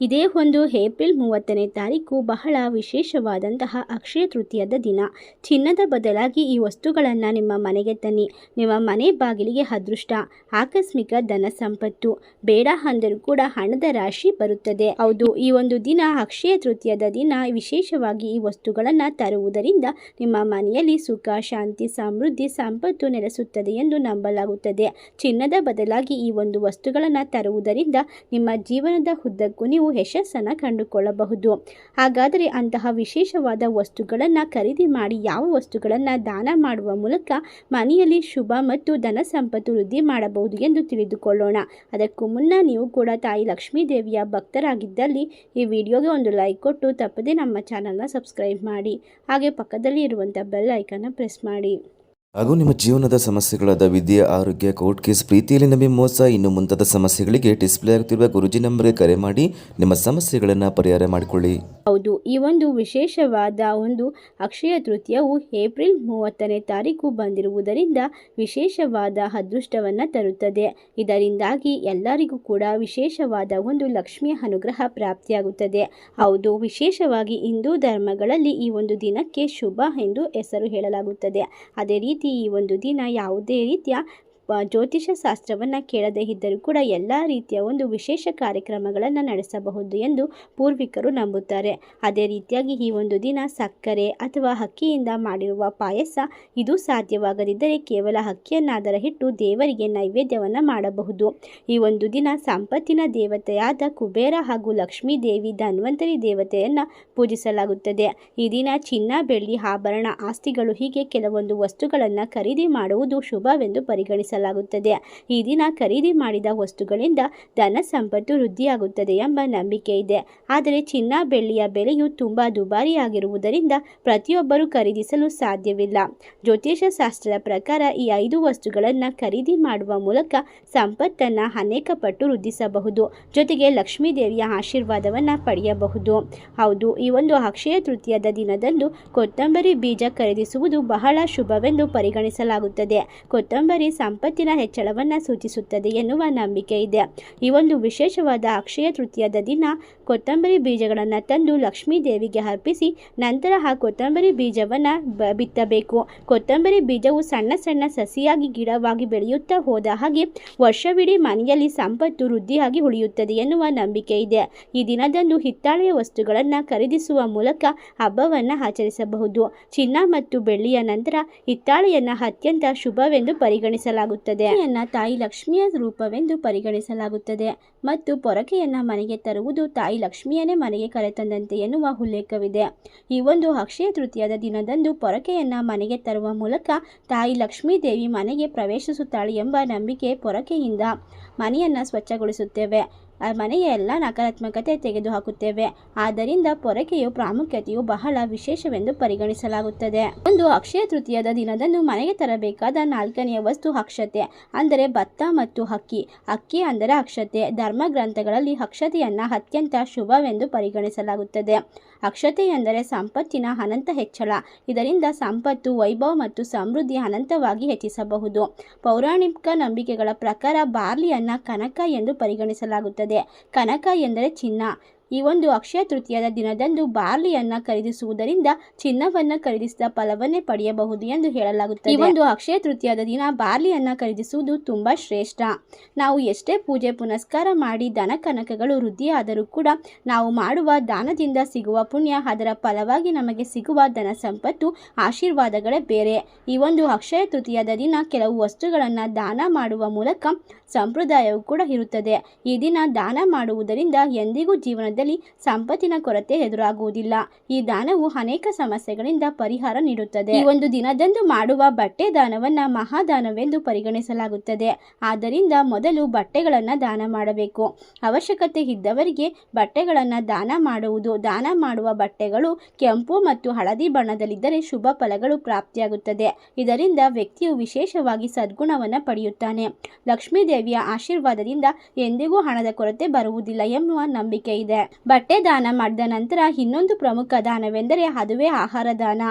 ಇದೇ ಒಂದು ಏಪ್ರಿಲ್ ಮೂವತ್ತನೇ ತಾರೀಕು ಬಹಳ ವಿಶೇಷವಾದಂತಹ ಅಕ್ಷಯ ತೃತೀಯದ ದಿನ. ಚಿನ್ನದ ಬದಲಾಗಿ ಈ ವಸ್ತುಗಳನ್ನು ನಿಮ್ಮ ಮನೆಗೆ ತನ್ನಿ. ನಿಮ್ಮ ಮನೆ ಬಾಗಿಲಿಗೆ ಅದೃಷ್ಟ. ಆಕಸ್ಮಿಕ ಧನ ಸಂಪತ್ತು. ಬೇಡ ಅಂದರೂ ಕೂಡ ಹಣದ ರಾಶಿ ಬರುತ್ತದೆ. ಹೌದು, ಈ ಒಂದು ದಿನ ಅಕ್ಷಯ ತೃತೀಯದ ದಿನ ವಿಶೇಷವಾಗಿ ಈ ವಸ್ತುಗಳನ್ನು ತರುವುದರಿಂದ ನಿಮ್ಮ ಮನೆಯಲ್ಲಿ ಸುಖ, ಶಾಂತಿ, ಸಮೃದ್ಧಿ, ಸಂಪತ್ತು ನೆಲೆಸುತ್ತದೆ ಎಂದು ನಂಬಲಾಗುತ್ತದೆ. ಚಿನ್ನದ ಬದಲಾಗಿ ಈ ಒಂದು ವಸ್ತುಗಳನ್ನು ತರುವುದರಿಂದ ನಿಮ್ಮ ಜೀವನದ ಉದ್ದಕ್ಕೂ ನೀವು ಯಶಸ್ಸನ್ನು ಕಂಡುಕೊಳ್ಳಬಹುದು. ಹಾಗಾದರೆ ಅಂತಹ ವಿಶೇಷವಾದ ವಸ್ತುಗಳನ್ನು ಖರೀದಿ ಮಾಡಿ ಯಾವ ವಸ್ತುಗಳನ್ನು ದಾನ ಮಾಡುವ ಮೂಲಕ ಮನೆಯಲ್ಲಿ ಶುಭ ಮತ್ತು ಧನ ಸಂಪತ್ತು ವೃದ್ಧಿ ಮಾಡಬಹುದು ಎಂದು ತಿಳಿದುಕೊಳ್ಳೋಣ. ಅದಕ್ಕೂ ಮುನ್ನ ನೀವು ಕೂಡ ತಾಯಿ ಲಕ್ಷ್ಮೀ ದೇವಿಯ ಭಕ್ತರಾಗಿದ್ದಲ್ಲಿ ಈ ವಿಡಿಯೋಗೆ ಒಂದು ಲೈಕ್ ಕೊಟ್ಟು ತಪ್ಪದೇ ನಮ್ಮ ಚಾನಲ್ನ ಸಬ್ಸ್ಕ್ರೈಬ್ ಮಾಡಿ. ಹಾಗೆ ಪಕ್ಕದಲ್ಲಿ ಇರುವಂಥ ಬೆಲ್ ಐಕನ್ನ ಪ್ರೆಸ್ ಮಾಡಿ. ಹಾಗೂ ನಿಮ್ಮ ಜೀವನದ ಸಮಸ್ಯೆಗಳಾದ ವಿದ್ಯೆ, ಆರೋಗ್ಯ, ಕೋರ್ಟ್ ಕೇಸ್, ಪ್ರೀತಿಯಲ್ಲಿ ನಂಬಿ ಮೋಸ, ಇನ್ನು ಮುಂತಾದ ಸಮಸ್ಯೆಗಳಿಗೆ ಡಿಸ್ಪ್ಲೇ ಆಗುತ್ತಿರುವ ಗುರುಜಿ ನಂಬರ್ಗೆ ಕರೆ ಮಾಡಿ ನಿಮ್ಮ ಸಮಸ್ಯೆಗಳನ್ನು ಪರಿಹಾರ ಮಾಡಿಕೊಳ್ಳಿ. ಹೌದು, ಈ ಒಂದು ವಿಶೇಷವಾದ ಒಂದು ಅಕ್ಷಯ ತೃತೀಯವು ಏಪ್ರಿಲ್ ಮೂವತ್ತನೇ ತಾರೀಕು ಬಂದಿರುವುದರಿಂದ ವಿಶೇಷವಾದ ಅದೃಷ್ಟವನ್ನು ತರುತ್ತದೆ. ಇದರಿಂದಾಗಿ ಎಲ್ಲರಿಗೂ ಕೂಡ ವಿಶೇಷವಾದ ಒಂದು ಲಕ್ಷ್ಮಿಯ ಅನುಗ್ರಹ ಪ್ರಾಪ್ತಿಯಾಗುತ್ತದೆ. ಹೌದು, ವಿಶೇಷವಾಗಿ ಹಿಂದೂ ಧರ್ಮಗಳಲ್ಲಿ ಈ ಒಂದು ದಿನಕ್ಕೆ ಶುಭ ಎಂದು ಹೆಸರು ಹೇಳಲಾಗುತ್ತದೆ. ಅದೇ ರೀತಿ ಈ ಒಂದು ದಿನ ಯಾವುದೇ ರೀತಿಯ ಜ್ಯೋತಿಷ ಶಾಸ್ತ್ರವನ್ನು ಕೇಳದೇ ಇದ್ದರೂ ಕೂಡ ಎಲ್ಲ ರೀತಿಯ ಒಂದು ವಿಶೇಷ ಕಾರ್ಯಕ್ರಮಗಳನ್ನು ನಡೆಸಬಹುದು ಎಂದು ಪೂರ್ವಿಕರು ನಂಬುತ್ತಾರೆ. ಅದೇ ರೀತಿಯಾಗಿ ಈ ಒಂದು ದಿನ ಸಕ್ಕರೆ ಅಥವಾ ಹಕ್ಕಿಯಿಂದ ಮಾಡಿರುವ ಪಾಯಸ ಇದು ಸಾಧ್ಯವಾಗದಿದ್ದರೆ ಕೇವಲ ಅಕ್ಕಿಯನ್ನಾದರ ಹಿಟ್ಟು ದೇವರಿಗೆ ನೈವೇದ್ಯವನ್ನು ಮಾಡಬಹುದು. ಈ ಒಂದು ದಿನ ಸಂಪತ್ತಿನ ದೇವತೆಯಾದ ಕುಬೇರ ಹಾಗೂ ಲಕ್ಷ್ಮೀ ದೇವಿ ಧನ್ವಂತರಿ ದೇವತೆಯನ್ನು ಪೂಜಿಸಲಾಗುತ್ತದೆ. ಈ ದಿನ ಚಿನ್ನ, ಬೆಳ್ಳಿ, ಆಭರಣ, ಆಸ್ತಿಗಳು ಹೀಗೆ ಕೆಲವೊಂದು ವಸ್ತುಗಳನ್ನು ಖರೀದಿ ಮಾಡುವುದು ಶುಭವೆಂದು ಪರಿಗಣಿಸಲಾಗುತ್ತದೆ. ಈ ದಿನ ಖರೀದಿ ಮಾಡಿದ ವಸ್ತುಗಳಿಂದ ಧನ ಸಂಪತ್ತು ವೃದ್ಧಿಯಾಗುತ್ತದೆ ಎಂಬ ನಂಬಿಕೆ ಇದೆ. ಆದರೆ ಚಿನ್ನ ಬೆಳ್ಳಿಯ ಬೆಲೆಯು ತುಂಬ ದುಬಾರಿಯಾಗಿರುವುದರಿಂದ ಪ್ರತಿಯೊಬ್ಬರು ಖರೀದಿಸಲು ಸಾಧ್ಯವಿಲ್ಲ. ಜ್ಯೋತಿಷ್ಯ ಶಾಸ್ತ್ರದ ಪ್ರಕಾರ ಈ ಐದು ವಸ್ತುಗಳನ್ನು ಖರೀದಿ ಮಾಡುವ ಮೂಲಕ ಸಂಪತ್ತನ್ನು ಅನೇಕ ಪಟ್ಟು ವೃದ್ಧಿಸಬಹುದು. ಜೊತೆಗೆ ಲಕ್ಷ್ಮೀ ದೇವಿಯ ಆಶೀರ್ವಾದವನ್ನು ಪಡೆಯಬಹುದು. ಹೌದು, ಈ ಒಂದು ಅಕ್ಷಯ ತೃತೀಯದ ದಿನದಂದು ಕೊತ್ತಂಬರಿ ಬೀಜ ಖರೀದಿಸುವುದು ಬಹಳ ಶುಭವೆಂದು ಪರಿಗಣಿಸಲಾಗುತ್ತದೆ. ಕೊತ್ತಂಬರಿ ಸಂಪತ್ತಿನ ಹೆಚ್ಚಳವನ್ನು ಸೂಚಿಸುತ್ತದೆ ಎನ್ನುವ ನಂಬಿಕೆ ಇದೆ. ಈ ಒಂದು ವಿಶೇಷವಾದ ಅಕ್ಷಯ ತೃತೀಯದ ದಿನ ಕೊತ್ತಂಬರಿ ಬೀಜಗಳನ್ನು ತಂದು ಲಕ್ಷ್ಮೀ ದೇವಿಗೆ ಅರ್ಪಿಸಿ ನಂತರ ಆ ಕೊತ್ತಂಬರಿ ಬೀಜವನ್ನು ಬಿತ್ತಬೇಕು. ಕೊತ್ತಂಬರಿ ಬೀಜವು ಸಣ್ಣ ಸಣ್ಣ ಸಸಿಯಾಗಿ ಗಿಡವಾಗಿ ಬೆಳೆಯುತ್ತಾ ಹೋದ ಹಾಗೆ ವರ್ಷವಿಡೀ ಮನೆಯಲ್ಲಿ ಸಂಪತ್ತು ವೃದ್ಧಿಯಾಗಿ ಉಳಿಯುತ್ತದೆ ಎನ್ನುವ ನಂಬಿಕೆ ಇದೆ. ಈ ದಿನದಂದು ಹಿತ್ತಾಳೆಯ ವಸ್ತುಗಳನ್ನು ಖರೀದಿಸುವ ಮೂಲಕ ಹಬ್ಬವನ್ನು ಆಚರಿಸಬಹುದು. ಚಿನ್ನ ಮತ್ತು ಬೆಳ್ಳಿಯ ನಂತರ ಹಿತ್ತಾಳೆಯನ್ನು ಅತ್ಯಂತ ಶುಭವೆಂದು ಪರಿಗಣಿಸಲಾಗುತ್ತದೆ. ಎನ್ನ ತಾಯಿ ಲಕ್ಷ್ಮಿಯ ರೂಪವೆಂದು ಪರಿಗಣಿಸಲಾಗುತ್ತದೆ. ಮತ್ತು ಪೊರಕೆಯನ್ನು ಮನೆಗೆ ತರುವುದು ತಾಯಿ ಲಕ್ಷ್ಮಿಯನ್ನೇ ಮನೆಗೆ ಕರೆತಂದಂತೆ ಎನ್ನುವ ಉಲ್ಲೇಖವಿದೆ. ಈ ಒಂದು ಅಕ್ಷಯ ತೃತೀಯದ ದಿನದಂದು ಪೊರಕೆಯನ್ನು ಮನೆಗೆ ತರುವ ಮೂಲಕ ತಾಯಿ ಲಕ್ಷ್ಮೀ ದೇವಿ ಮನೆಗೆ ಪ್ರವೇಶಿಸುತ್ತಾಳೆ ಎಂಬ ನಂಬಿಕೆ ಪೊರಕೆಯಿಂದ ಮನೆಯನ್ನ ಸ್ವಚ್ಛಗೊಳಿಸುತ್ತೇವೆ. ಮನೆಯ ಎಲ್ಲ ನಕಾರಾತ್ಮಕತೆ ತೆಗೆದುಹಾಕುತ್ತೇವೆ. ಆದ್ದರಿಂದ ಪೊರಕೆಯು ಪ್ರಾಮುಖ್ಯತೆಯು ಬಹಳ ವಿಶೇಷವೆಂದು ಪರಿಗಣಿಸಲಾಗುತ್ತದೆ. ಒಂದು ಅಕ್ಷಯ ತೃತೀಯದ ದಿನದಂದು ಮನೆಗೆ ತರಬೇಕಾದ ನಾಲ್ಕನೆಯ ವಸ್ತು ಅಕ್ಷತೆ, ಅಂದರೆ ಭತ್ತ ಮತ್ತು ಹಕ್ಕಿ ಅಕ್ಕಿ ಅಂದರೆ ಅಕ್ಷತೆ. ಧರ್ಮ ಗ್ರಂಥಗಳಲ್ಲಿ ಅಕ್ಷತೆಯನ್ನು ಅತ್ಯಂತ ಶುಭವೆಂದು ಪರಿಗಣಿಸಲಾಗುತ್ತದೆ. ಅಕ್ಷತೆ ಎಂದರೆ ಸಂಪತ್ತಿನ ಅನಂತ ಹೆಚ್ಚಳ. ಇದರಿಂದ ಸಂಪತ್ತು, ವೈಭವ ಮತ್ತು ಸಮೃದ್ಧಿ ಅನಂತವಾಗಿ ಹೆಚ್ಚಿಸಬಹುದು. ಪೌರಾಣಿಕ ನಂಬಿಕೆಗಳ ಪ್ರಕಾರ ಬಾರ್ಲಿಯನ್ನು ಕನಕ ಎಂದು ಪರಿಗಣಿಸಲಾಗುತ್ತದೆ. ಕನಕ ಎಂದರೆ ಚಿನ್ನ. ಈ ಒಂದು ಅಕ್ಷಯ ತೃತೀಯದ ದಿನದಂದು ಬಾರ್ಲಿಯನ್ನ ಖರೀದಿಸುವುದರಿಂದ ಚಿನ್ನವನ್ನ ಖರೀದಿಸಿದ ಫಲವನ್ನೇ ಪಡೆಯಬಹುದು ಎಂದು ಹೇಳಲಾಗುತ್ತದೆ. ಈ ಒಂದು ಅಕ್ಷಯ ತೃತೀಯದ ದಿನ ಬಾರ್ಲಿಯನ್ನ ಖರೀದಿಸುವುದು ತುಂಬಾ ಶ್ರೇಷ್ಠ. ನಾವು ಎಷ್ಟೇ ಪೂಜೆ ಪುನಸ್ಕಾರ ಮಾಡಿ ದನ ಕನಕಗಳು ವೃದ್ಧಿಯಾದರೂ ಕೂಡ ನಾವು ಮಾಡುವ ದಾನದಿಂದ ಸಿಗುವ ಪುಣ್ಯ, ಅದರ ಫಲವಾಗಿ ನಮಗೆ ಸಿಗುವ ಧನ ಸಂಪತ್ತು, ಆಶೀರ್ವಾದಗಳೇ ಬೇರೆ. ಈ ಒಂದು ಅಕ್ಷಯ ತೃತೀಯದ ದಿನ ಕೆಲವು ವಸ್ತುಗಳನ್ನು ದಾನ ಮಾಡುವ ಮೂಲಕ ಸಂಪ್ರದಾಯವು ಕೂಡ ಇರುತ್ತದೆ. ಈ ದಿನ ದಾನ ಮಾಡುವುದರಿಂದ ಎಂದಿಗೂ ಜೀವನದಲ್ಲಿ ಸಂಪತ್ತಿನ ಕೊರತೆ ಎದುರಾಗುವುದಿಲ್ಲ. ಈ ದಾನವು ಅನೇಕ ಸಮಸ್ಯೆಗಳಿಂದ ಪರಿಹಾರ ನೀಡುತ್ತದೆ. ಈ ಒಂದು ದಿನದಂದು ಮಾಡುವ ಬಟ್ಟೆ ದಾನವನ್ನ ಮಹಾದಾನವೆಂದು ಪರಿಗಣಿಸಲಾಗುತ್ತದೆ. ಆದ್ದರಿಂದ ಮೊದಲು ಬಟ್ಟೆಗಳನ್ನು ದಾನ ಮಾಡಬೇಕು. ಅವಶ್ಯಕತೆ ಇದ್ದವರಿಗೆ ಬಟ್ಟೆಗಳನ್ನು ದಾನ ಮಾಡುವುದು. ದಾನ ಮಾಡುವ ಬಟ್ಟೆಗಳು ಕೆಂಪು ಮತ್ತು ಹಳದಿ ಬಣ್ಣದಲ್ಲಿದ್ದರೆ ಶುಭ ಫಲಗಳು ಪ್ರಾಪ್ತಿಯಾಗುತ್ತದೆ. ಇದರಿಂದ ವ್ಯಕ್ತಿಯು ವಿಶೇಷವಾಗಿ ಸದ್ಗುಣವನ್ನು ಪಡೆಯುತ್ತಾನೆ. ಲಕ್ಷ್ಮೀ ದೇವಿಯ ಆಶೀರ್ವಾದದಿಂದ ಎಂದಿಗೂ ಹಣದ ಕೊರತೆ ಬರುವುದಿಲ್ಲ ಎನ್ನುವ ನಂಬಿಕೆ ಇದೆ. ಬಟ್ಟೆ ದಾನ ಮಾಡಿದ ನಂತರ ಇನ್ನೊಂದು ಪ್ರಮುಖ ದಾನವೆಂದರೆ ಅದುವೇ ಆಹಾರ ದಾನ.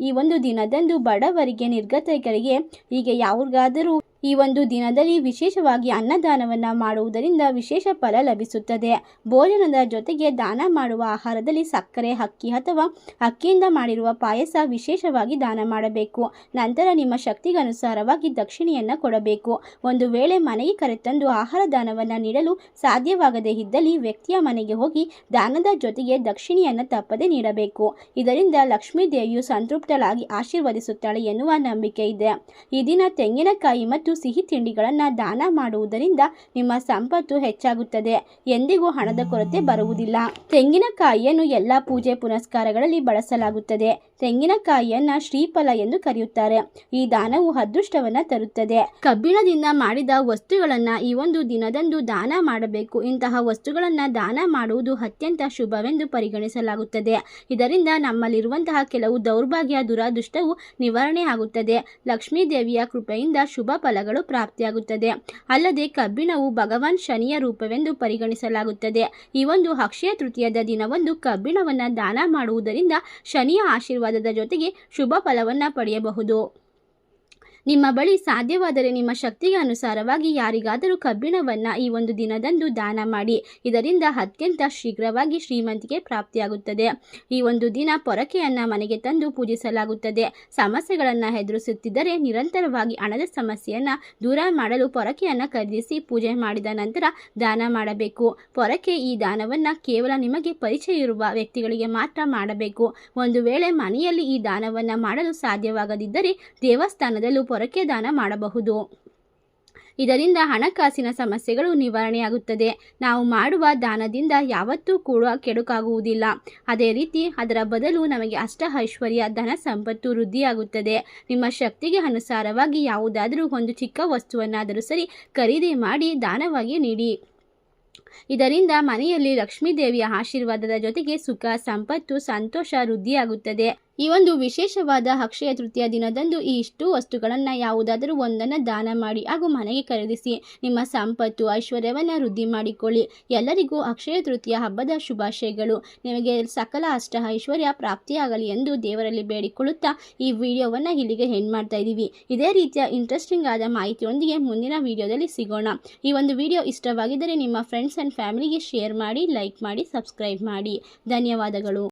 ಈ ಒಂದು ದಿನದಂದು ಬಡವರಿಗೆ, ನಿರ್ಗತಿಕರಿಗೆ ಹೀಗೆ ಯಾರಿಗಾದರೂ ಈ ಒಂದು ದಿನದಲ್ಲಿ ವಿಶೇಷವಾಗಿ ಅನ್ನದಾನವನ್ನು ಮಾಡುವುದರಿಂದ ವಿಶೇಷ ಫಲ ಲಭಿಸುತ್ತದೆ. ಭೋಜನದ ಜೊತೆಗೆ ದಾನ ಮಾಡುವ ಆಹಾರದಲ್ಲಿ ಸಕ್ಕರೆ, ಅಕ್ಕಿ ಅಥವಾ ಅಕ್ಕಿಯಿಂದ ಮಾಡಿರುವ ಪಾಯಸ ವಿಶೇಷವಾಗಿ ದಾನ ಮಾಡಬೇಕು. ನಂತರ ನಿಮ್ಮ ಶಕ್ತಿಗನುಸಾರವಾಗಿ ದಕ್ಷಿಣೆಯನ್ನು ಕೊಡಬೇಕು. ಒಂದು ವೇಳೆ ಮನೆಗೆ ಕರೆತಂದು ಆಹಾರ ದಾನವನ್ನು ನೀಡಲು ಸಾಧ್ಯವಾಗದೇ ಇದ್ದಲ್ಲಿ ವ್ಯಕ್ತಿಯ ಮನೆಗೆ ಹೋಗಿ ದಾನದ ಜೊತೆಗೆ ದಕ್ಷಿಣೆಯನ್ನು ತಪ್ಪದೆ ನೀಡಬೇಕು. ಇದರಿಂದ ಲಕ್ಷ್ಮೀ ದೇವಿಯು ಸಂತೃಪ್ತಳಾಗಿ ಆಶೀರ್ವದಿಸುತ್ತಾಳೆ ಎನ್ನುವ ನಂಬಿಕೆ ಇದೆ. ಈ ದಿನ ತೆಂಗಿನಕಾಯಿ ಮತ್ತು ಸಿಹಿ ತಿಂಡಿಗಳನ್ನು ದಾನ ಮಾಡುವುದರಿಂದ ನಿಮ್ಮ ಸಂಪತ್ತು ಹೆಚ್ಚಾಗುತ್ತದೆ. ಎಂದಿಗೂ ಹಣದ ಕೊರತೆ ಬರುವುದಿಲ್ಲ. ತೆಂಗಿನಕಾಯಿಯನ್ನು ಎಲ್ಲ ಪೂಜೆ ಪುನಸ್ಕಾರಗಳಲ್ಲಿ ಬಳಸಲಾಗುತ್ತದೆ. ತೆಂಗಿನಕಾಯಿಯನ್ನ ಶ್ರೀಫಲ ಎಂದು ಕರೆಯುತ್ತಾರೆ. ಈ ದಾನವು ಅದೃಷ್ಟವನ್ನ ತರುತ್ತದೆ. ಕಬ್ಬಿಣದಿಂದ ಮಾಡಿದ ವಸ್ತುಗಳನ್ನ ಈ ಒಂದು ದಿನದಂದು ದಾನ ಮಾಡಬೇಕು. ಇಂತಹ ವಸ್ತುಗಳನ್ನ ದಾನ ಮಾಡುವುದು ಅತ್ಯಂತ ಶುಭವೆಂದು ಪರಿಗಣಿಸಲಾಗುತ್ತದೆ. ಇದರಿಂದ ನಮ್ಮಲ್ಲಿರುವಂತಹ ಕೆಲವು ದೌರ್ಭಾಗ್ಯ, ದುರಾದೃಷ್ಟವು ನಿವಾರಣೆ ಆಗುತ್ತದೆ. ಲಕ್ಷ್ಮೀ ದೇವಿಯ ಕೃಪೆಯಿಂದ ಶುಭ ಫಲಗಳು ಪ್ರಾಪ್ತಿಯಾಗುತ್ತದೆ. ಅಲ್ಲದೆ ಕಬ್ಬಿಣವು ಭಗವಾನ್ ಶನಿಯ ರೂಪವೆಂದು ಪರಿಗಣಿಸಲಾಗುತ್ತದೆ. ಈ ಒಂದು ಅಕ್ಷಯ ತೃತೀಯದ ದಿನವೊಂದು ಕಬ್ಬಿಣವನ್ನ ದಾನ ಮಾಡುವುದರಿಂದ ಶನಿಯ ಆಶೀರ್ವಾದದ ಜೊತೆಗೆ ಶುಭ ಫಲವನ್ನ ಪಡೆಯಬಹುದು. ನಿಮ್ಮ ಬಳಿ ಸಾಧ್ಯವಾದರೆ ನಿಮ್ಮ ಶಕ್ತಿಗೆ ಅನುಸಾರವಾಗಿ ಯಾರಿಗಾದರೂ ಕಬ್ಬಿಣವನ್ನು ಈ ಒಂದು ದಿನದಂದು ದಾನ ಮಾಡಿ. ಇದರಿಂದ ಅತ್ಯಂತ ಶೀಘ್ರವಾಗಿ ಶ್ರೀಮಂತಿಗೆ ಪ್ರಾಪ್ತಿಯಾಗುತ್ತದೆ. ಈ ಒಂದು ದಿನ ಪೊರಕೆಯನ್ನು ಮನೆಗೆ ತಂದು ಪೂಜಿಸಲಾಗುತ್ತದೆ. ಸಮಸ್ಯೆಗಳನ್ನು ಎದುರಿಸುತ್ತಿದ್ದರೆ ನಿರಂತರವಾಗಿ ಹಣದ ಸಮಸ್ಯೆಯನ್ನು ದೂರ ಮಾಡಲು ಪೊರಕೆಯನ್ನು ಖರೀದಿಸಿ ಪೂಜೆ ಮಾಡಿದ ನಂತರ ದಾನ ಮಾಡಬೇಕು. ಪೊರಕೆ ಈ ದಾನವನ್ನು ಕೇವಲ ನಿಮಗೆ ಪರಿಚಯ ಇರುವ ವ್ಯಕ್ತಿಗಳಿಗೆ ಮಾತ್ರ ಮಾಡಬೇಕು. ಒಂದು ವೇಳೆ ಮನೆಯಲ್ಲಿ ಈ ದಾನವನ್ನು ಮಾಡಲು ಸಾಧ್ಯವಾಗದಿದ್ದರೆ ದೇವಸ್ಥಾನದಲ್ಲೂ ಪೊರಕೆ ದಾನ ಮಾಡಬಹುದು. ಇದರಿಂದ ಹಣಕಾಸಿನ ಸಮಸ್ಯೆಗಳು ನಿವಾರಣೆಯಾಗುತ್ತದೆ. ನಾವು ಮಾಡುವ ದಾನದಿಂದ ಯಾವತ್ತೂ ಕೂಡ ಕೆಡುಕಾಗುವುದಿಲ್ಲ. ಅದೇ ರೀತಿ ಅದರ ಬದಲು ನಮಗೆ ಅಷ್ಟ ಐಶ್ವರ್ಯ ಧನ ಸಂಪತ್ತು ವೃದ್ಧಿಯಾಗುತ್ತದೆ. ನಿಮ್ಮ ಶಕ್ತಿಗೆ ಅನುಸಾರವಾಗಿ ಯಾವುದಾದರೂ ಒಂದು ಚಿಕ್ಕ ವಸ್ತುವನ್ನಾದರೂ ಸರಿ ಖರೀದಿ ಮಾಡಿ ದಾನವಾಗಿ ನೀಡಿ. ಇದರಿಂದ ಮನೆಯಲ್ಲಿ ಲಕ್ಷ್ಮೀ ದೇವಿಯ ಆಶೀರ್ವಾದದ ಜೊತೆಗೆ ಸುಖ, ಸಂಪತ್ತು, ಸಂತೋಷ ವೃದ್ಧಿಯಾಗುತ್ತದೆ. ಈ ಒಂದು ವಿಶೇಷವಾದ ಅಕ್ಷಯ ತೃತೀಯ ದಿನದಂದು ಈ ಇಷ್ಟು ವಸ್ತುಗಳನ್ನು ಯಾವುದಾದರೂ ಒಂದನ್ನು ದಾನ ಮಾಡಿ ಹಾಗೂ ಮನೆಗೆ ಖರೀದಿಸಿ ನಿಮ್ಮ ಸಂಪತ್ತು, ಐಶ್ವರ್ಯವನ್ನು ವೃದ್ಧಿ ಮಾಡಿಕೊಳ್ಳಿ. ಎಲ್ಲರಿಗೂ ಅಕ್ಷಯ ತೃತೀಯ ಹಬ್ಬದ ಶುಭಾಶಯಗಳು. ನಿಮಗೆ ಸಕಲ ಅಷ್ಟ ಐಶ್ವರ್ಯ ಪ್ರಾಪ್ತಿಯಾಗಲಿ ಎಂದು ದೇವರಲ್ಲಿ ಬೇಡಿಕೊಳ್ಳುತ್ತಾ ಈ ವಿಡಿಯೋವನ್ನು ಇಲ್ಲಿಗೆ ಹೆಣ್ಣು ಮಾಡ್ತಾ ಇದ್ದೀವಿ. ಇದೇ ರೀತಿಯ ಇಂಟ್ರೆಸ್ಟಿಂಗ್ ಆದ ಮಾಹಿತಿಯೊಂದಿಗೆ ಮುಂದಿನ ವಿಡಿಯೋದಲ್ಲಿ ಸಿಗೋಣ. ಈ ಒಂದು ವಿಡಿಯೋ ಇಷ್ಟವಾಗಿದ್ದರೆ ನಿಮ್ಮ ಫ್ರೆಂಡ್ಸ್ ಆ್ಯಂಡ್ ಫ್ಯಾಮಿಲಿಗೆ ಶೇರ್ ಮಾಡಿ ಲೈಕ್ ಮಾಡಿ ಸಬ್ಸ್ಕ್ರೈಬ್ ಮಾಡಿ. ಧನ್ಯವಾದಗಳು.